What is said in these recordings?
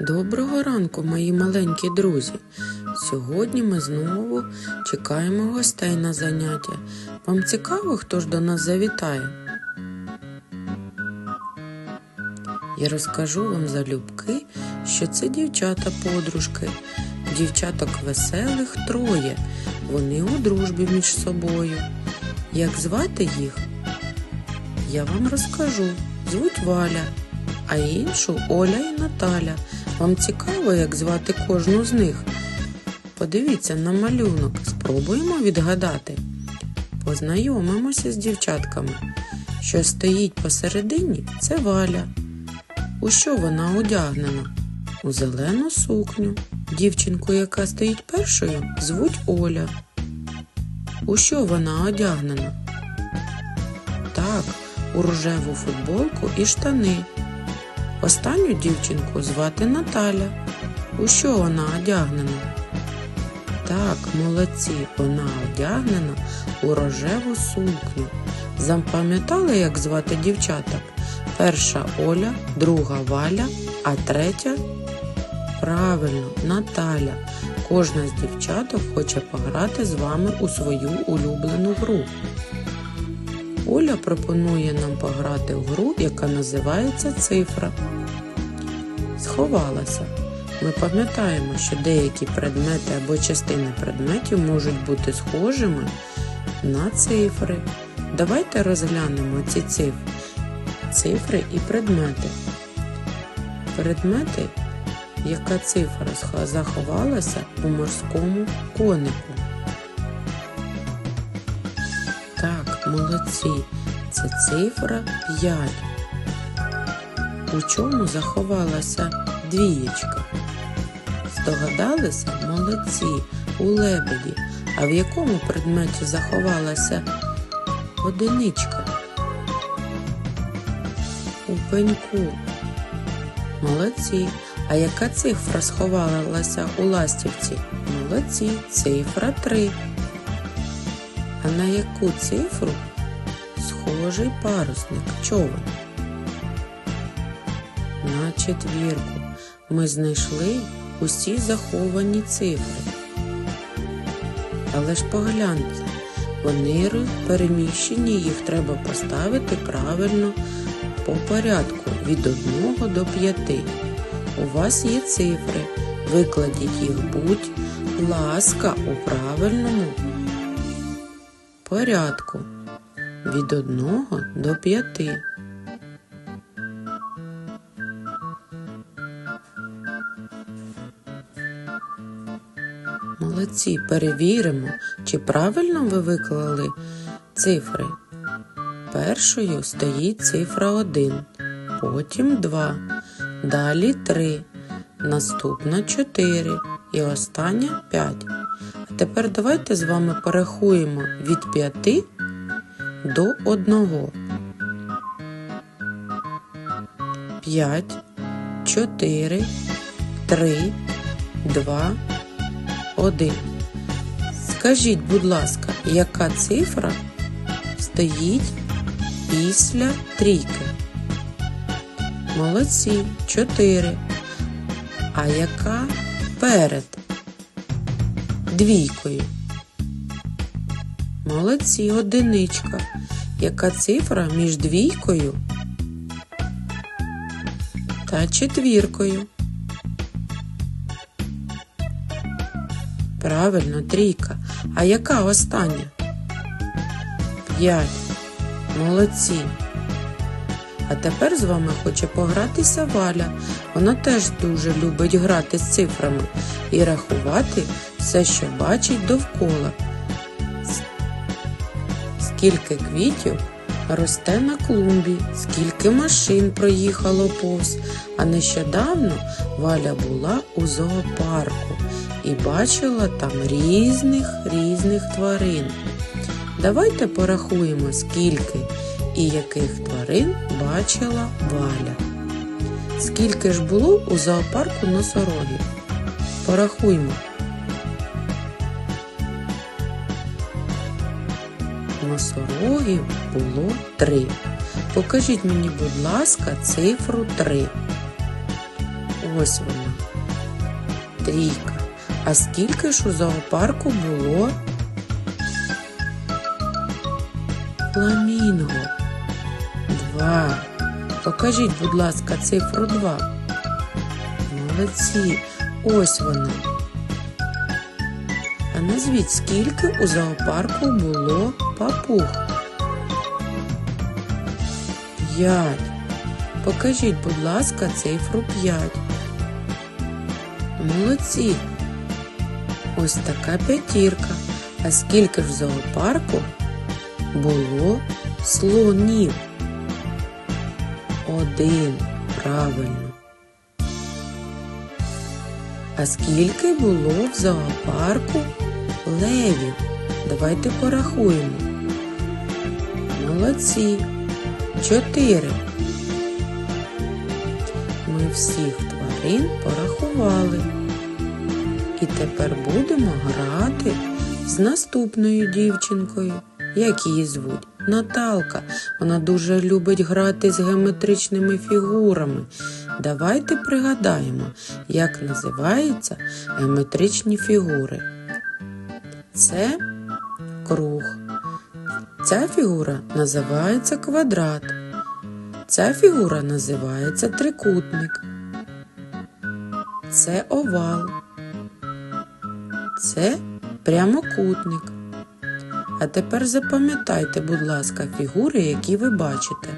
Доброго ранку, мої маленькі друзі. Сьогодні ми знову чекаємо гостей на заняття. Вам цікаво, хто ж до нас завітає? Я розкажу вам залюбки, що це дівчата-подружки. Дівчаток веселих троє. Вони у дружбі між собою. Як звати їх? Я вам розкажу. Звуть Валя, а іншу Оля і Наталя. Вам цікаво, як звати кожну з них? Подивіться на малюнок, спробуємо відгадати. Познайомимося з дівчатками. Що стоїть посередині, це Валя. У що вона одягнена? У зелену сукню. Дівчинку, яка стоїть першою, звуть Оля. У що вона одягнена? Так, у рожеву футболку і штани. Останню дівчинку звати Наталя. У що вона одягнена? Так, молодці, вона одягнена у рожеву сукню. Запам'ятали, як звати дівчаток? Перша Оля, друга Валя, а третя правильно Наталя. Кожна з дівчаток хоче пограти з вами у свою улюблену гру. Оля пропонує нам пограти в гру, яка називається цифра. Сховалася. Ми пам'ятаємо, що деякі предмети або частини предметів можуть бути схожими на цифри. Давайте розглянемо ці цифри, цифри і предмети. Предмети, яка цифра заховалася у морському конику. Молодці. Це цифра 5. У чому заховалася двієчка? Здогадалися? Молодці. У лебеді. А в якому предметі заховалася одиничка? У пеньку. Молодці. А яка цифра сховалася у ластівці? Молодці. Цифра 3. На яку цифру схожий парусник човен? На четвірку. Ми знайшли усі заховані цифри. Але ж погляньте, вони переміщені, їх треба поставити правильно по порядку від 1 до 5. У вас є цифри. Викладіть їх будь ласка у правильному порядку від 1 до 5. Молодці, перевіримо, чи правильно ви виклали цифри. Першою стоїть цифра 1, потім 2, далі 3, наступна 4 і остання 5. Тепер давайте з вами порахуємо від 5 до 1. 5, 4, 3, 2, 1. Скажіть, будь ласка, яка цифра стоїть після трійки? Молодці, 4. А яка перед двійкою? Молодці, одиничка. Яка цифра між двійкою та четвіркою? Правильно, трійка. А яка остання? П'ять. Молодці. А тепер з вами хоче погратися Валя. Вона теж дуже любить грати з цифрами і рахувати все, що бачить довкола. Скільки квітів росте на клумбі, скільки машин проїхало повз. А нещодавно Валя була у зоопарку і бачила там різних різних тварин. Давайте порахуємо, скільки і яких тварин бачила Валя. Скільки ж було у зоопарку носорогів? Порахуймо. Носорогів було три. Покажіть мені, будь ласка, цифру три. Ось вона. Трійка. А скільки ж у зоопарку було? Фламінго. Два. Покажіть, будь ласка, цифру два. Молодці. Ось вона. А назвіть, скільки у зоопарку було папуг? П'ять. Покажіть, будь ласка, цифру п'ять. Молодці. Ось така п'ятірка. А скільки ж в зоопарку було слонів? Один. Правильно. А скільки було в зоопарку левів? Давайте порахуємо. Молодці. Чотири. Ми всіх тварин порахували. І тепер будемо грати з наступною дівчинкою. Як її звуть? Наталка. Вона дуже любить грати з геометричними фігурами. Давайте пригадаємо, як називаються геометричні фігури. Це круг. Ця фігура називається квадрат. Ця фігура називається трикутник. Це овал. Це прямокутник. А тепер запам'ятайте, будь ласка, фігури, які ви бачите.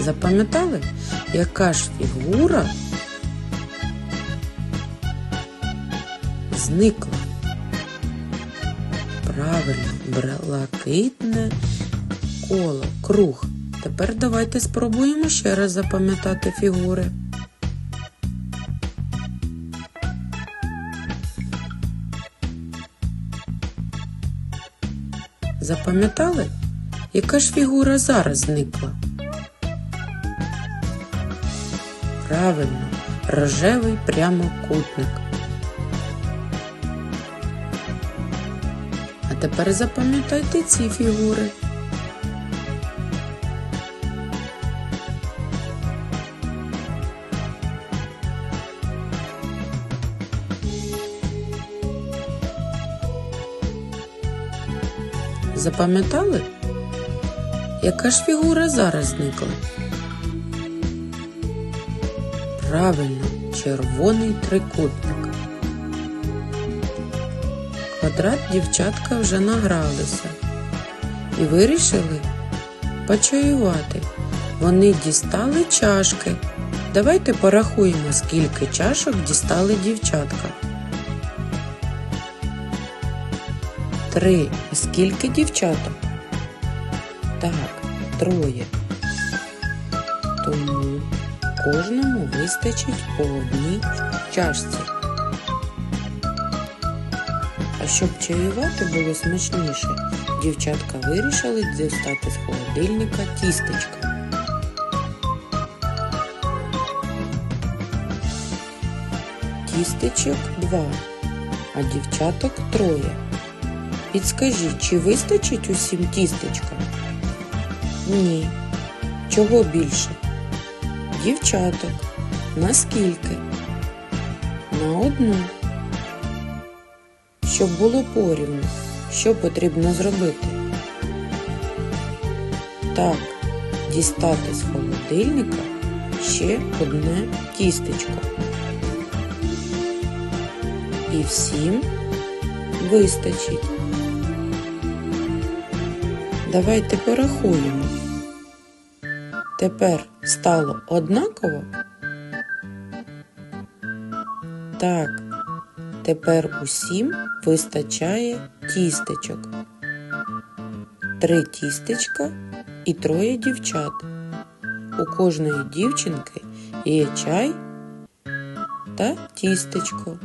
Запам'ятали, яка ж фігура зникла? Правильно, блакитне коло, круг. Тепер давайте спробуємо ще раз запам'ятати фігури. Запам'ятали, яка ж фігура зараз зникла? Правильно, рожевий прямокутник. А тепер запам'ятайте ці фігури. Запам'ятали? Яка ж фігура зараз зникла? Правильно, червоний трикутник. Квадрат дівчатка вже награлися і вирішили почаювати. Вони дістали чашки. Давайте порахуємо, скільки чашок дістали дівчатка. Три. Скільки дівчаток? Так, троє. Тому кожному вистачить по одній чашці. А щоб чаювати було смачніше, дівчатка вирішили дістати з холодильника тістечка. Тістечок два, а дівчаток троє. Підскажіть, чи вистачить усім тістечка? Ні. Чого більше? Дівчаток. Наскільки? На одну. Щоб було порівну, що потрібно зробити? Так, дістати з холодильника ще одне тістечко. І всім вистачить. Давайте порахуємо. Тепер стало однаково? Так, тепер усім вистачає тістечок. Три тістечка і троє дівчат. У кожної дівчинки є чай та тістечко.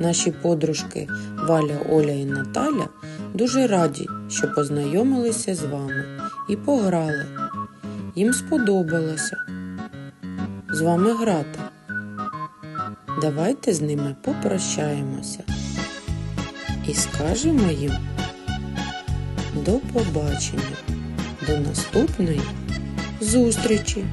Наші подружки Валя, Оля і Наталя дуже раді, що познайомилися з вами і пограли. Їм сподобалося з вами грати. Давайте з ними попрощаємося і скажемо їм До побачення. До наступної зустрічі!